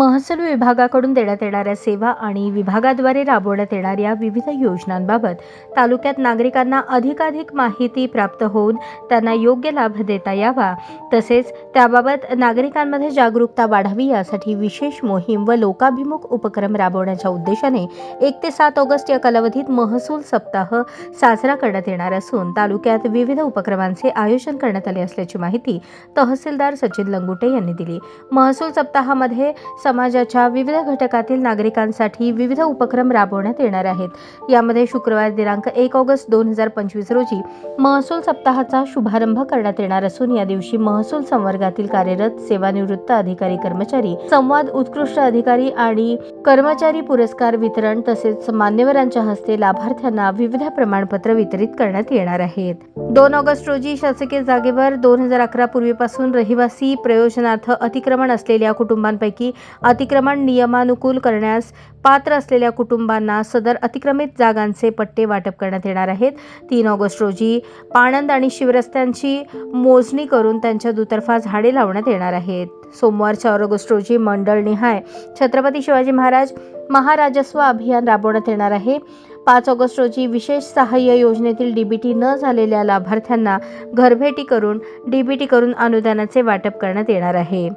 महसूल विभागाकडून देण्यात येणाऱ्या सेवा आणि विभागाद्वारे राबवण्यात येणाऱ्या विविध योजनांबाबत तालुक्यात नागरिकांना अधिकाधिक माहिती प्राप्त होऊन त्यांना योग्य लाभ देता यावा. तसेच त्याबाबत नागरिकांमध्ये जागरूकता वाढावी यासाठी विशेष मोहीम व लोकाभिमुख उपक्रम राबवण्याच्या उद्देशाने एक ते सात ऑगस्ट या कालावधीत महसूल सप्ताह साजरा करण्यात येणार असून तालुक्यात विविध उपक्रमांचे आयोजन करण्यात आले असल्याची माहिती तहसीलदार सचिन लंगुटे यांनी दिली. महसूल सप्ताहामध्ये समाजाच्या विविध घटकातील नागरिकांसाठी विविध उपक्रम राबवण्यात येणार आहेत. यामध्ये शुक्रवार दिनांक एक ऑगस्ट दोन हजार पंचवीस रोजी महसूल सप्ताहाचा शुभारंभ करण्यात येणार असून या दिवशी महसूल संवर्गातील कार्यरत सेवानिवृत्त अधिकारी कर्मचारी संवाद उत्कृष्ट अधिकारी आणि कर्मचारी पुरस्कार वितरण तसेच मान्यवरांच्या हस्ते लाभार्थ्यांना विविध प्रमाणपत्र वितरित करण्यात येणार आहेत. दोन ऑगस्ट रोजी शासकीय जागेवर दोन हजार अकरा पूर्वीपासून रहिवासी प्रयोजनार्थ अतिक्रमण असलेल्या कुटुंबांपैकी अतिक्रमण नियमानुकूल करण्यास पात्र असलेल्या कुटुंबांना सदर अतिक्रमित जागांचे पट्टे वाटप करण्यात येणार आहेत. तीन ऑगस्ट रोजी पाणंद आणि शिवरस्त्यांची मोजणी करून त्यांच्या दुतर्फा झाडे लावण्यात येणार आहेत. सोमवार चार ऑगस्ट रोजी मंडळ निहाय छत्रपती शिवाजी महाराज महाराजस्व अभियान राबवण्यात येणार आहे. पाच ऑगस्ट रोजी विशेष सहाय्य योजनेतील डीबीटी न झालेल्या लाभार्थ्यांना घरभेटी करून डीबीटी करून अनुदानाचे वाटप करण्यात येणार आहे.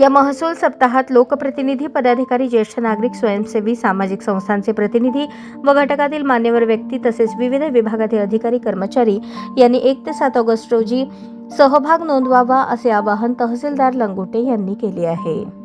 या महसूल सप्ताहात लोकप्रतिनिधी पदाधिकारी ज्येष्ठ नागरिक स्वयंसेवी सामाजिक संस्थांचे प्रतिनिधी व घटकातील मान्यवर व्यक्ती तसेच विविध विभागातील अधिकारी कर्मचारी यांनी एक ते सात ऑगस्ट रोजी सहभाग नोंदवावा असे आवाहन तहसीलदार लंगोटे यांनी केले आहे.